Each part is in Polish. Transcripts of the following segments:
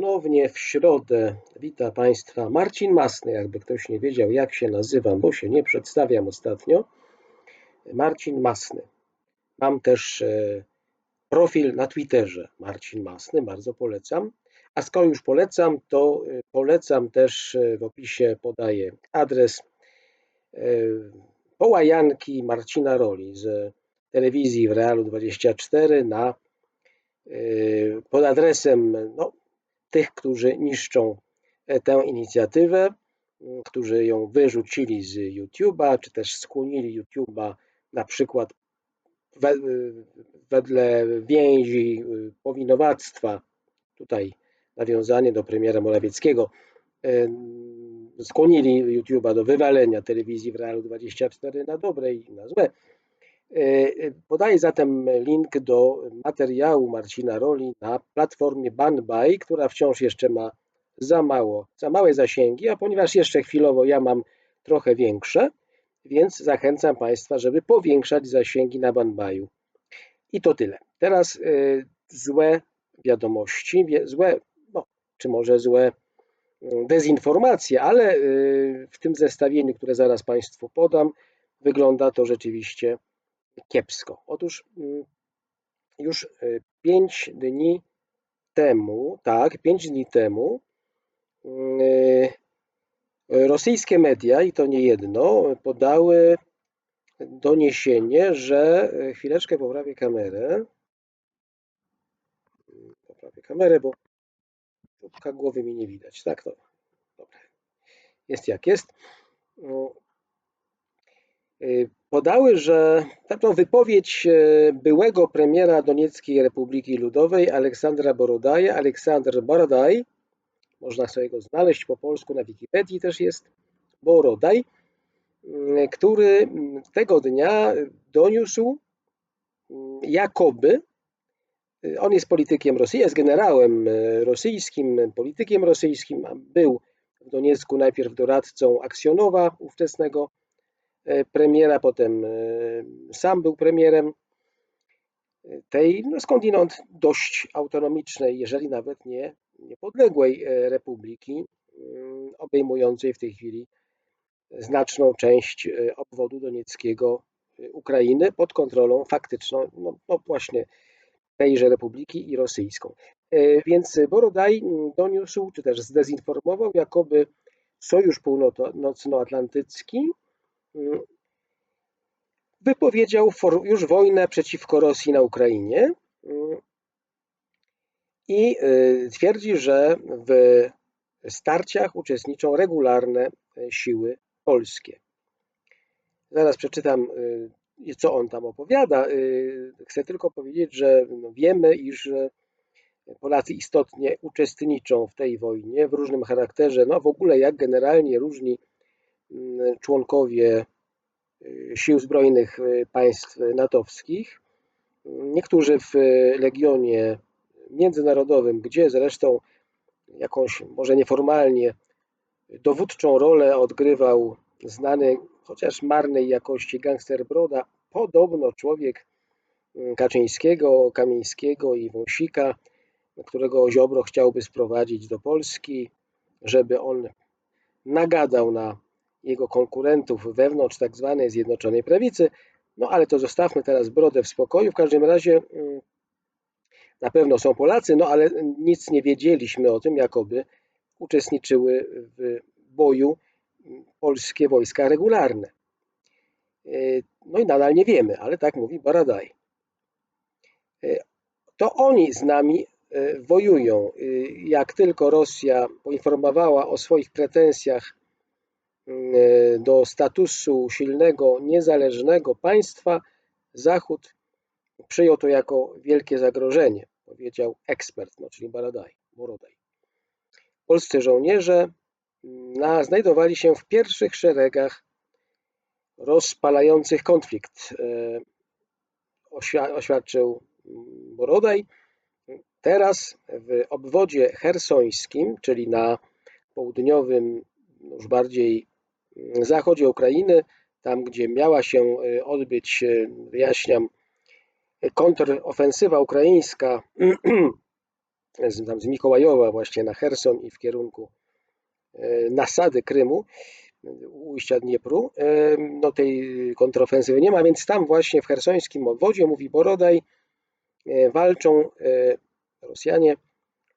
Ponownie w środę wita Państwa Marcin Masny, jakby ktoś nie wiedział jak się nazywam, bo się nie przedstawiam ostatnio. Marcin Masny. Mam też e, profil na Twitterze Marcin Masny, bardzo polecam. A skoro już polecam, to e, polecam też e, w opisie podaję adres połajanki Marcina Roli z telewizji w Realu 24 na pod adresem no, tych, którzy niszczą e, tę inicjatywę, którzy ją wyrzucili z YouTube'a, czy też skłonili YouTube'a na przykład wedle więzi powinowactwa, tutaj nawiązanie do premiera Morawieckiego, skłonili YouTube'a do wywalenia telewizji w Realu 24 na dobre i na złe. E, e, podaję zatem link do materiału Marcina Roli na platformie BanBuy, która wciąż jeszcze ma za mało, za małe zasięgi, a ponieważ jeszcze chwilowo ja mam trochę większe, więc zachęcam Państwa, żeby powiększać zasięgi na BanBuyu. I to tyle. Teraz y, złe wiadomości, złe, no, czy może złe mm, dezinformacje, ale w tym zestawieniu, które zaraz Państwu podam, wygląda to rzeczywiście kiepsko. Otóż mm, już y, pięć dni temu, tak, pięć dni temu y, rosyjskie media, i to nie jedno, podały doniesienie, że y, chwileczkę poprawię kamerę. Poprawię kamerę, bo czubka głowy mi nie widać. Tak, to dobra. Jest jak jest. Podały, że taką wypowiedź e, byłego premiera Donieckiej Republiki Ludowej Aleksandra Borodaja, Aleksander Borodaj, można sobie go znaleźć po polsku na Wikipedii też jest, Borodaj, który tego dnia doniósł jakoby, e, on jest politykiem Rosji, jest generałem e, rosyjskim, politykiem rosyjskim, był w Doniecku najpierw doradcą Aksjonowa, ówczesnego premiera, potem e, sam był premierem tej no skądinąd dość autonomicznej, jeżeli nawet nie niepodległej e, republiki, mm, obejmującej w tej chwili znaczną część obwodu donieckiego Ukrainy pod kontrolą faktyczną, no, no właśnie tejże republiki i rosyjską. Więc Borodaj doniósł, czy też zdezinformował, jakoby Sojusz Północnoatlantycki. Wypowiedział już wojnę przeciwko Rosji na Ukrainie mm. i y, twierdzi, że w starciach uczestniczą regularne y, siły polskie. Zaraz przeczytam, y, co on tam opowiada. Chcę tylko powiedzieć, że no, wiemy, iż Polacy istotnie uczestniczą w tej wojnie w różnym charakterze. No w ogóle jak generalnie różni członkowie y, sił zbrojnych y, państw natowskich. Niektórzy w Legionie Międzynarodowym, gdzie zresztą jakąś, może nieformalnie, dowódczą rolę odgrywał znany, chociaż marnej jakości gangster Broda, podobno człowiek mm, Kaczyńskiego, Kamińskiego i Wąsika, którego Ziobro chciałby sprowadzić do Polski, żeby on nagadał na jego konkurentów wewnątrz tak zwanej Zjednoczonej Prawicy. No ale to zostawmy teraz brodę w spokoju. W każdym razie mm, na pewno są Polacy, no ale nic nie wiedzieliśmy o tym, jakoby uczestniczyły w boju polskie wojska regularne. E, no i nadal nie wiemy, ale tak mówi Baradaj. E, to oni z nami e, wojują. Jak tylko Rosja poinformowała o swoich pretensjach do statusu silnego, niezależnego państwa, Zachód przyjął to jako wielkie zagrożenie, powiedział ekspert, no, czyli Baradaj, Borodaj. Polscy żołnierze na, znajdowali się w pierwszych szeregach rozpalających konflikt, e, oświadczył Borodaj. Teraz w obwodzie hersońskim, czyli na południowym, już bardziej zachodzie Ukrainy, tam gdzie miała się e, odbyć, e, wyjaśniam, kontrofensywa ukraińska z, tam z Mikołajowa właśnie na Herson i w kierunku nasady Krymu, ujścia Dniepru, no tej kontrofensywy nie ma, więc tam właśnie w hersońskim obwodzie, mówi Borodaj, walczą Rosjanie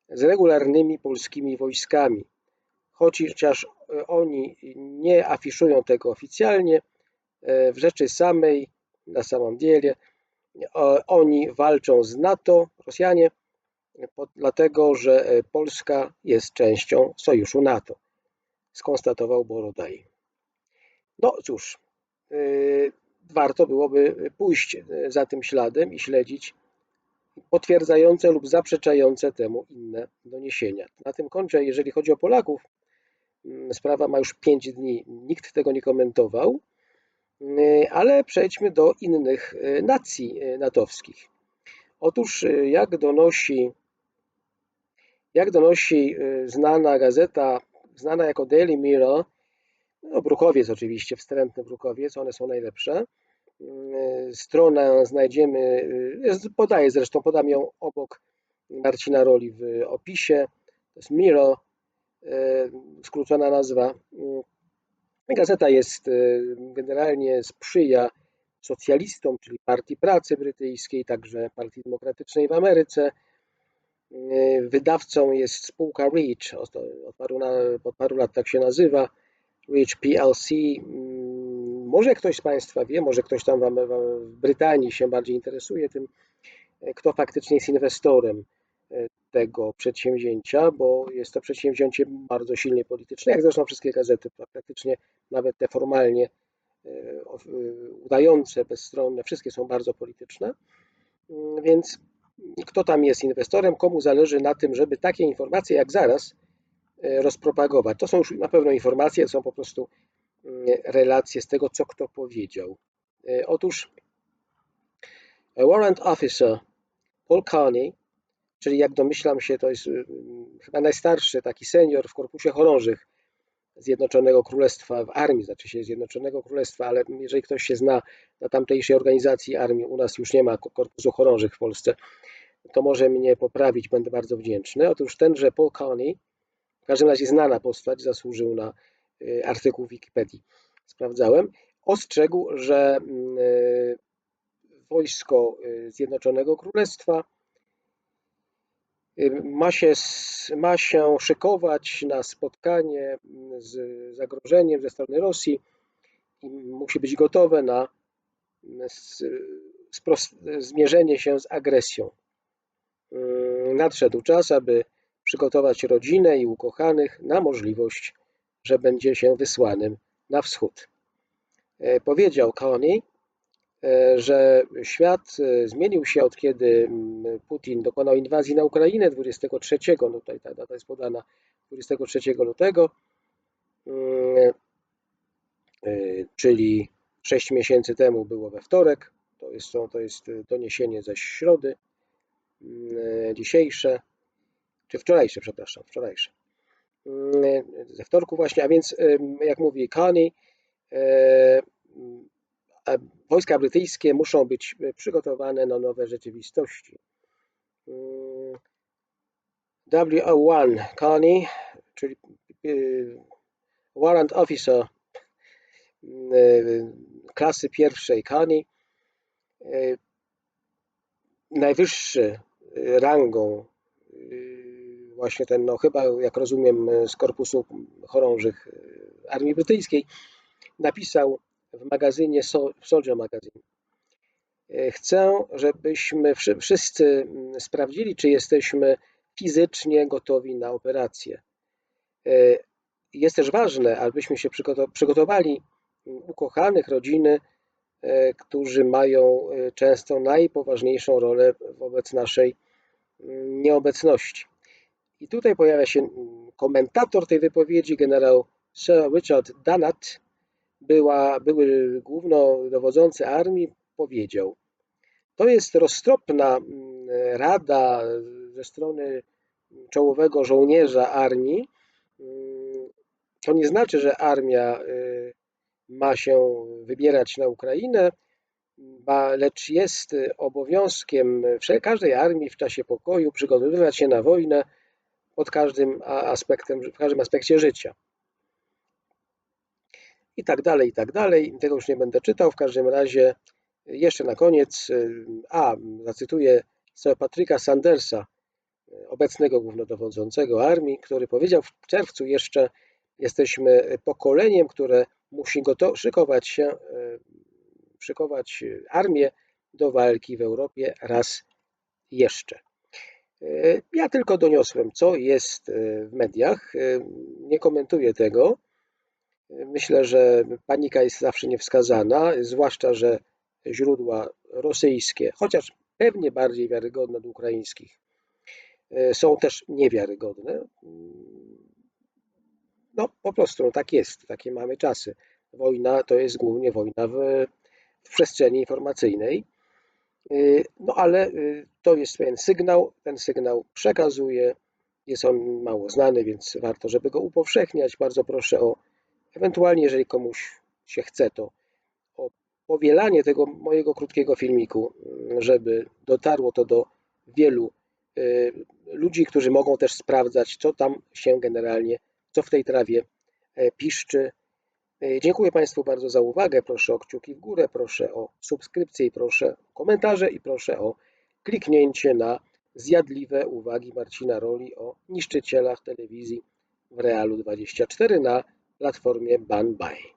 z regularnymi polskimi wojskami. Chociaż oni nie afiszują tego oficjalnie, w rzeczy samej, na samym dziele, oni walczą z NATO, Rosjanie, dlatego że Polska jest częścią sojuszu NATO, skonstatował Borodaj. No cóż, warto byłoby pójść za tym śladem i śledzić potwierdzające lub zaprzeczające temu inne doniesienia. Na tym kończę, jeżeli chodzi o Polaków, sprawa ma już 5 dni, nikt tego nie komentował, y, ale przejdźmy do innych y, nacji y, natowskich. Otóż jak donosi, jak donosi znana gazeta, znana jako Daily Mirror, no Brukowiec oczywiście, wstrętny Brukowiec, one są najlepsze, Y, stronę znajdziemy, y, podaję zresztą, podam ją obok Marcina Roli w opisie. To jest Miro, y, skrócona nazwa. Gazeta jest generalnie sprzyja socjalistom, czyli Partii Pracy Brytyjskiej, także Partii Demokratycznej w Ameryce. Wydawcą jest spółka Reach, od paru, od paru lat tak się nazywa, Reach PLC. Może ktoś z Państwa wie, może ktoś tam w Brytanii się bardziej interesuje tym, e, kto faktycznie jest inwestorem e, tego przedsięwzięcia, bo jest to przedsięwzięcie bardzo silnie polityczne, jak zresztą wszystkie gazety, praktycznie nawet te formalnie e, udające, bezstronne, wszystkie są bardzo polityczne. Mm, więc kto tam jest inwestorem, komu zależy na tym, żeby takie informacje jak zaraz rozpropagować. To są już na pewno informacje, to są po prostu relacje z tego, co kto powiedział. E, otóż warrant officer Paul Carney, czyli jak domyślam się, to jest mm, chyba najstarszy taki senior w korpusie chorążych Zjednoczonego Królestwa w armii, znaczy się Zjednoczonego Królestwa, ale jeżeli ktoś się zna na tamtejszej organizacji armii, u nas już nie ma korpusu chorążych w Polsce, to może mnie poprawić, będę bardzo wdzięczny. Otóż tenże Paul Carney, w każdym razie znana postać, zasłużył na Y, artykuł w Wikipedii sprawdzałem, ostrzegł, że mm, y, wojsko y, Zjednoczonego Królestwa ma się, ma się szykować na spotkanie mm, z zagrożeniem ze strony Rosji i musi być gotowe na mm, zmierzenie się z agresją. Nadszedł czas, aby przygotować rodzinę i ukochanych na możliwość że będzie się wysłanym na wschód. E, powiedział Kony, e, że świat e, zmienił się od kiedy mm, Putin dokonał inwazji na Ukrainę 23, no tutaj ta data jest podana 23 lutego, mm, czyli 6 miesięcy temu było we wtorek, to jest, to jest doniesienie ze środy mm, dzisiejsze, czy wczorajsze, przepraszam, wczorajsze. Ze wtorku właśnie, a więc jak mówi e, wojska brytyjskie muszą być przygotowane na nowe rzeczywistości. WO1 Carney, czyli e, Warrant Officer e, klasy pierwszej Carney, najwyższy rangą właśnie ten, no chyba jak rozumiem z korpusu chorążych e, armii brytyjskiej, napisał w magazynie Soldier Magazine. E, chcę, żebyśmy wszyscy mm, sprawdzili, czy jesteśmy fizycznie gotowi na operację. E, jest też ważne, abyśmy się przygotowali mm, ukochanych, rodziny, którzy mają często najpoważniejszą rolę wobec naszej mm, nieobecności. I tutaj pojawia się komentator tej wypowiedzi, generał Sir Richard Danat, była, były głównodowodzący armii, powiedział, to jest roztropna mm, rada ze strony czołowego żołnierza armii. Mm, to nie znaczy, że armia y, ma się wybierać na Ukrainę. lecz jest obowiązkiem każdej armii w czasie pokoju przygotowywać się na wojnę pod każdym aspektem, w każdym aspekcie życia. I tak dalej, i tak dalej. Tego już nie będę czytał. W każdym razie jeszcze na koniec, y, a zacytuję Sir Patryka Sandersa, y, obecnego głównodowodzącego armii, który powiedział w czerwcu jeszcze jesteśmy pokoleniem, które musi szykować się, y, szykować armię do walki w Europie raz jeszcze. Y, Ja tylko doniosłem, co jest y, w mediach. Y, Nie komentuję tego. Myślę, że panika jest zawsze niewskazana, zwłaszcza, że źródła rosyjskie, chociaż pewnie bardziej wiarygodne od ukraińskich, y, są też niewiarygodne. No po prostu no, tak jest, takie mamy czasy. Wojna to jest głównie wojna w, w przestrzeni informacyjnej. Y, No ale y, to jest pewien sygnał, ten sygnał przekazuje, jest on mało znany, więc warto, żeby go upowszechniać. Bardzo proszę o, ewentualnie jeżeli komuś się chce, to o powielanie tego mojego krótkiego filmiku, y, żeby dotarło to do wielu y, ludzi, którzy mogą też sprawdzać, co tam się generalnie, co w tej trawie e, piszczy. E, Dziękuję Państwu bardzo za uwagę. Proszę o kciuki w górę, proszę o subskrypcję i proszę o komentarze i proszę o kliknięcie na zjadliwe uwagi Marcina Roli o niszczycielach telewizji w Realu 24 na platformie Banbay.